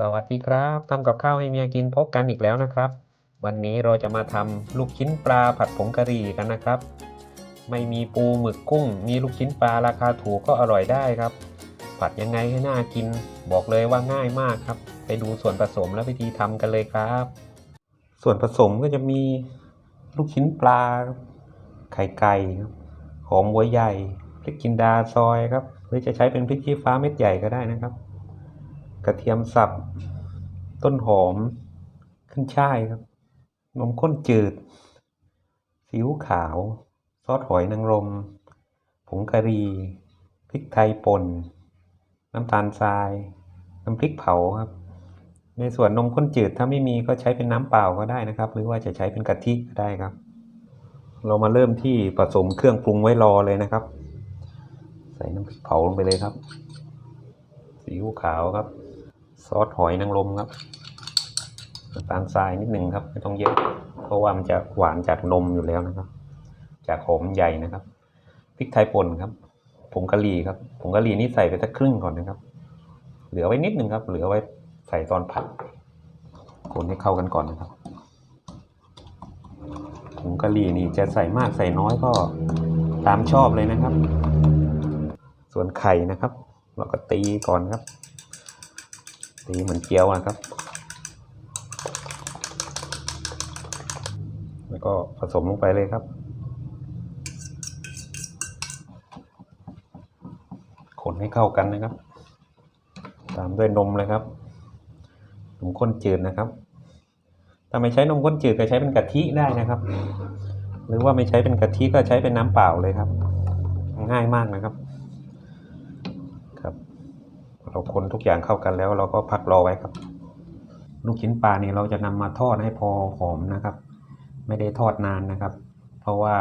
สวัสดีครับทำกับข้าวให้เมียกินพบกันอีกแล้วนะครับ วันนี้เราจะมาทำลูกชิ้นปลาผัดผงกะหรี่กันนะครับ ไม่มีปูหมึกกุ้ง มีลูกชิ้นปลาราคาถูกก็อร่อยได้ครับ ผัดยังไงให้น่ากิน บอกเลยว่าง่ายมากครับ ไปดูส่วนผสมและวิธีทำกันเลยครับ ส่วนผสมก็จะมีลูกชิ้นปลา ไข่ไก่หอมหัวใหญ่พริกจินดาซอยครับ หรือจะใช้เป็นพริกชี้ฟ้าเม็ดใหญ่ก็ได้นะครับ กระเทียมสับ ต้นหอม ขึ้นช่ายครับ นมข้นจืดซีอิ๊วขาว ซอสหอยนางรม ผงกะหรี่ พริกไทยป่น น้ำตาลทราย น้ำพริกเผาครับ ในส่วนนมข้นจืดถ้าไม่มีก็ใช้เป็นน้ำเปล่าก็ได้นะครับ หรือว่าจะใช้เป็นกะทิก็ได้ครับ เรามาเริ่มที่ผสมเครื่องปรุงไว้รอเลยนะครับ ใส่น้ำพริกเผาลงไปเลยครับ ซีอิ๊วขาวครับ ซอสหอยนางรมครับน้ำตาลทรายนิดหนึ่งครับไม่ต้องเยอะเพราะว่ามันจะหวานจากนมอยู่แล้วนะครับ จากหอมใหญ่นะครับพริกไทยป่นครับผงกะหรี่ครับผงกะหรี่นี่ใส่ไปสักครึ่งก่อนนะครับ เหลือไว้นิดหนึ่งครับ เหลือไว้ใส่ตอนผัดคนให้เข้ากันก่อนนะครับผงกะหรี่นี่จะใส่มากใส่น้อยก็ตามชอบเลยนะครับ ส่วนไข่นะครับ เราก็ตีก่อนครับ ตีเหมือนเกี๊ยวนะครับ แล้วก็ผสมลงไปเลยครับ คนให้เข้ากันนะครับ ตามด้วยนมเลยครับ นมข้นจืดนะครับ ถ้าไม่ใช้นมข้นจืดก็ใช้เป็นกะทิได้นะครับ หรือว่าไม่ใช้เป็นกะทิก็ใช้เป็นน้ำเปล่าเลยครับ ง่ายมากนะครับ เราคนทุกอย่างเข้ากันแล้ว เราก็พักรอไว้ครับ ลูกชิ้นปลานี่เราจะนำมาทอดให้พอหอมนะครับ ไม่ได้ทอดนานนะครับ เพราะว่า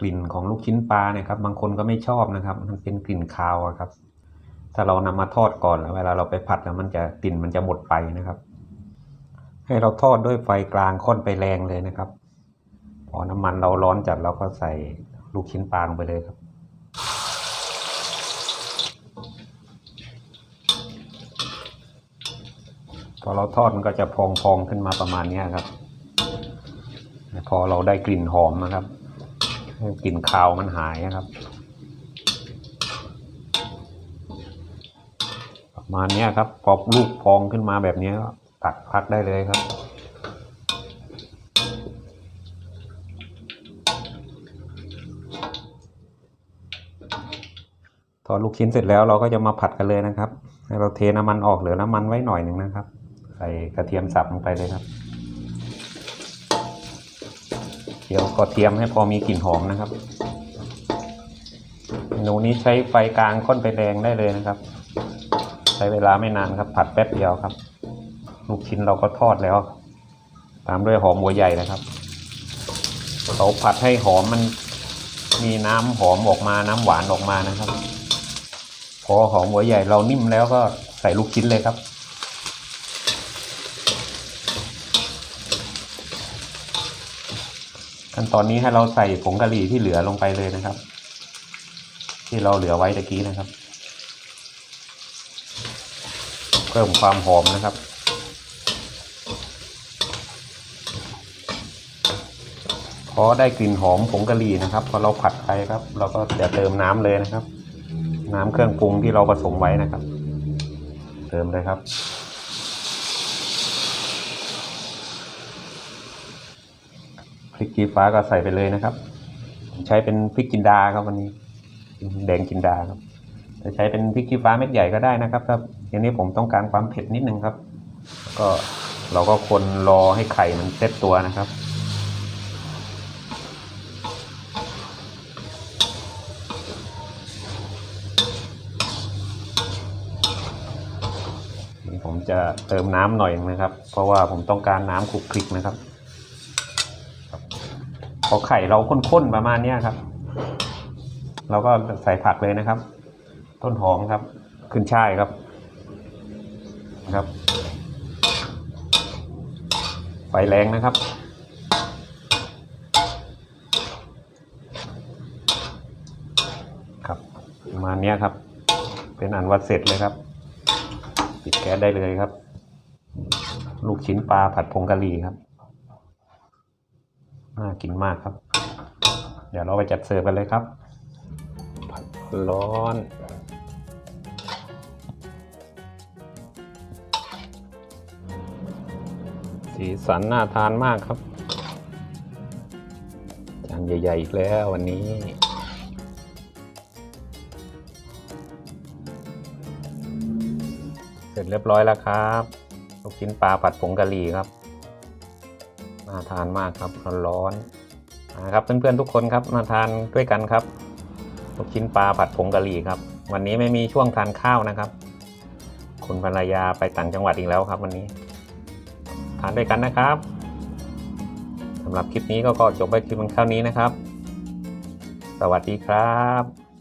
กลิ่นของลูกชิ้นปลาเนี่ยครับ บางคนก็ไม่ชอบนะครับ มันเป็นกลิ่นคาวครับ ถ้าเรานำมาทอดก่อนแล้วเวลาเราไปผัดแล้วมันจะกลิ่นมันจะหมดไปนะครับ ให้เราทอดด้วยไฟกลางค่อนไปแรงเลยนะครับ พอน้ำมันเราร้อนจัดเราก็ใส่ลูกชิ้นปลาลงไปเลยครับ พอเราทอดมันก็จะพองๆขึ้นมาประมาณนี้ครับ พอเราได้กลิ่นหอมนะครับกลิ่นคาวมันหายนะครับ ประมาณนี้ครับ พอลูกพองขึ้นมาแบบนี้ตักพักได้เลยครับทอดลูกชิ้นเสร็จแล้วเราก็จะมาผัดกันเลยนะครับ ให้เราเทน้ำมันออกเหลือน้ำมันไว้หน่อยหนึ่งนะครับ ส่กระเทียมสับลงไปเลยครับเคี่ยวกระเทียมให้พอมีกลิ่นหอมนะครับเมนูนี้ใช้ไฟกลางค่อนไปแรงได้เลยนะครับ ใช้เวลาไม่นานครับ ผัดแป๊บเดียวครับ ลูกชิ้นเราก็ทอดแล้ว ตามด้วยหอมหัวใหญ่นะครับเขาผัดให้หอมมันมีน้ำหอมออกมาน้ำหวานออกมานะครับ พอหอมหัวใหญ่เรานิ่มแล้วก็ใส่ลูกชิ้นเลยครับ ขั้นตอนนี้ให้เราใส่ผงกะหรี่ที่เหลือลงไปเลยนะครับ ที่เราเหลือไว้ตะกี้นะครับ เพิ่มความหอมนะครับ พอได้กลิ่นหอมผงกะหรี่นะครับพอเราผัดไปครับ เราก็จะเติมน้ำเลยนะครับ น้ำเครื่องปรุงที่เราผสมไว้นะครับ เติมเลยครับ ริกชี้ฟ้าก็ใส่ไปเลยนะครับใช้เป็นพริกจินดาครับวันนี้แดงจินดาครับจะใช้เป็นพริกชี้ฟ้าเม็ดใหญ่ก็ได้นะครับครับทีนี้ผมต้องการความเผ็ดนิดนึงครับ ก็เราก็คนรอให้ไข่มันเซ็ตตัวนะครับนี่ผมจะเติมน้ำหน่อยนะครับ เพราะว่าผมต้องการน้ำคลุกคลิกนะครับ อไข่เราข้นๆประมาณเนี้ยครับ เราก็ใส่ผักเลยนะครับ ต้นหอมครับ ขึ้นช่ายครับนะครับ ไฟแรงนะครับ ครับประมาณเนี้ยครับ เป็นอันวัดเสร็จเลยครับ ปิดแก๊สได้เลยครับ ลูกชิ้นปลาผัดผงกะหรี่ครับ น่ากินมากครับ เดี๋ยวเราไปจัดเสิร์ฟกันเลยครับผัดร้อนสีสันน่าทานมากครับ จานใหญ่ๆอีกแล้ววันนี้ เสร็จเรียบร้อยแล้วครับ ลูกชิ้นปลาผัดผงกะหรี่ครับ น่าทานมากครับร้อนๆนะครับเพื่อนๆทุกคนครับมาทานด้วยกันครับลูกชิ้นปลาผัดผงกะหรี่ครับ วันนี้ไม่มีช่วงทานข้าวนะครับ คุณภรรยาไปต่างจังหวัดอีกแล้วครับ วันนี้ ทานด้วยกันนะครับสำหรับคลิปนี้ก็จบไปเพียงเท่านี้นะครับ สวัสดีครับ